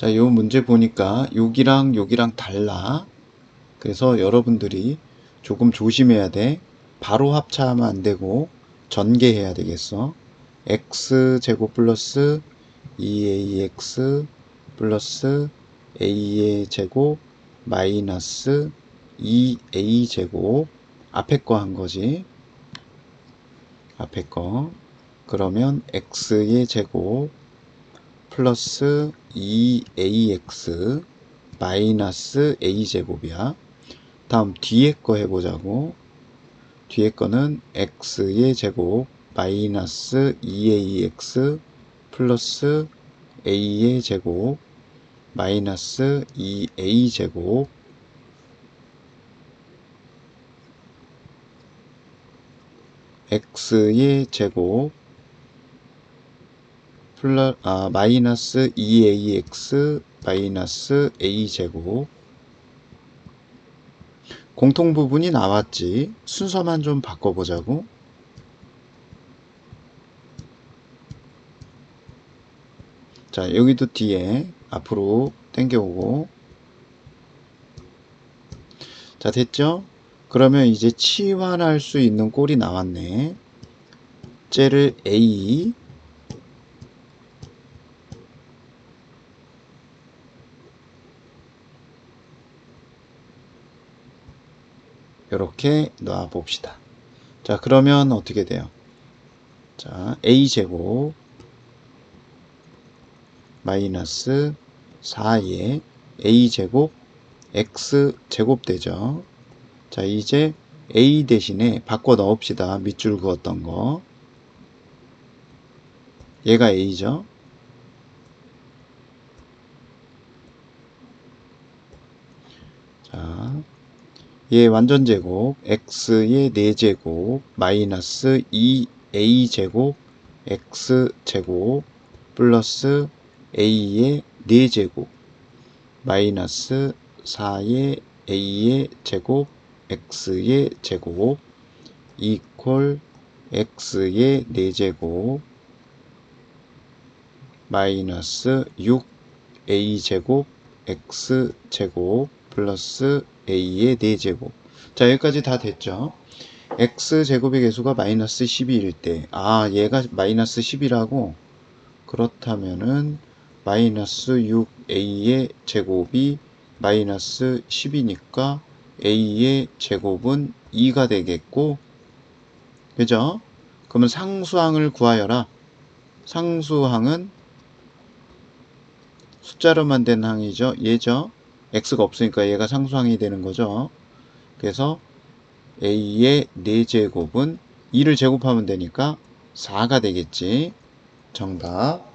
자, 요 문제 보니까 여기랑 여기랑 달라. 그래서 여러분들이 조금 조심해야 돼. 바로 합차하면 안 되고 전개해야 되겠어. x 제곱 플러스 2ax 플러스 a의 제곱 마이너스 2a 제곱 앞에 거 한 거지. 앞에 거. 그러면 x의 제곱 플러스 2ax 마이너스 a제곱이야. 다음 뒤에 거 해보자고. 뒤에 거는 x의 제곱 마이너스 2ax 플러스 a의 제곱 마이너스 2a 제곱 x의 제곱 플러 아 마이너스 2ax 마이너스 a 제곱. 공통 부분이 나왔지. 순서만 좀 바꿔보자고. 자 여기도 뒤에 앞으로 당겨오고. 자 됐죠? 그러면 이제 치환할 수 있는 꼴이 나왔네. 쟤를 a 이렇게 놔 봅시다. 자, 그러면 어떻게 돼요? 자, a제곱 마이너스 4의 a제곱 x제곱 되죠. 자, 이제 a 대신에 바꿔 넣읍시다. 밑줄 그었던 거. 얘가 a죠. 자, 얘 완전 제곱 x의 4제곱 마이너스 2a 제곱 x 제곱 플러스 a의 4제곱 마이너스 4의 a의 제곱 x의 제곱 이퀄 x의 4제곱 마이너스 6a 제곱 x 제곱 플러스 a의 4제곱. 자 여기까지 다 됐죠? X 제곱의 개수가 마이너스 12일 때 아 얘가 마이너스 10이라고? 그렇다면은 마이너스 6a의 제곱이 마이너스 10이니까 a의 제곱은 2가 되겠고 그죠? 그러면 상수항을 구하여라. 상수항은 숫자로만 된 항이죠? 얘죠 x가 없으니까 얘가 상수항이 되는 거죠. 그래서 a의 4제곱은 2를 제곱하면 되니까 4가 되겠지. 정답.